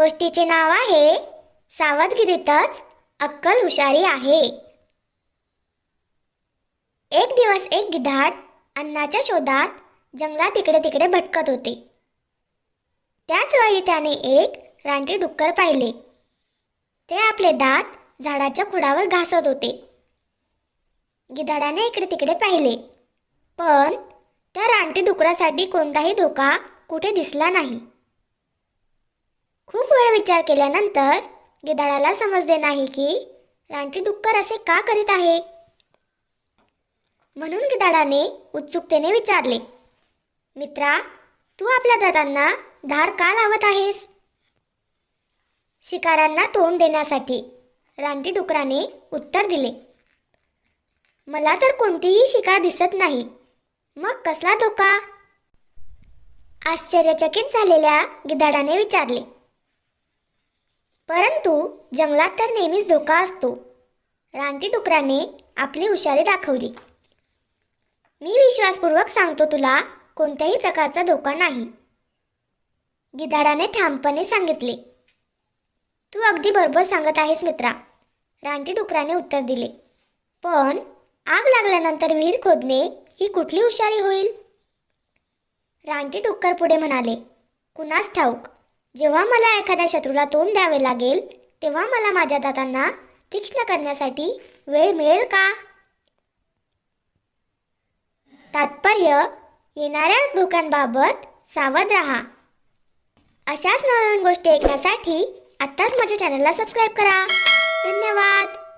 गोष्टीचे नाव आहे सावधगिरीतच अक्कल हुशारी आहे. एक दिवस एक गिधाड अन्नाच्या शोधात जंगलात इकडे तिकडे भटकत होते. त्याच वेळी त्याने एक रानटी डुक्कर पाहिले. ते आपले दात झाडाच्या खोडावर घासत होते. गिधाडाने इकडे तिकडे पाहिले. पण त्या रानटी डुकरासाठी कोणताही धोका कुठे दिसला नाही. थोडा विचार केल्यानंतर गिधाडाला समजले नाही की रानटी डुक्कर असे का करीत आहे? म्हणून गिधाडाने उत्सुकतेने विचारले मित्रा तू आपल्या दातांना धार का लावत आहेस? शिकाऱ्यांना तोंड देण्यासाठी रानटी डुकराने उत्तर दिले मला तर कोणतीही शिकार दिसत नाही. मग कसला धोका? आश्चर्यचकित झालेल्या गिधाडाने विचारले परंतु जंगलात तर नेहमीच धोका असतो. रानटी डुकराने आपली हुशारी दाखवली. मी विश्वासपूर्वक सांगतो तुला कोणत्याही प्रकारचा धोका नाही. गिधाडाने ठामपणे सांगितले. तू अगदी बरोबर सांगत आहेस मित्रा. रानटी डुकराने उत्तर दिले. पण आग लागल्यानंतर विहीर खोदणे ही कुठली हुशारी होईल? रानटी डुक्कर पुढे म्हणाले. कुणास ठाऊक? जेव्हा मला एखाद्या शत्रूला तोंड द्यावे लागेल तेव्हा मला माझ्या दातांना तीक्ष्ण करण्यासाठी वेळ मिळेल का? तात्पर्य येणाऱ्या धोक्यांबाबत सावध राहा. अशाच नवीन गोष्टी ऐकण्यासाठी आत्ताच माझ्या चॅनलला सबस्क्राईब करा. धन्यवाद!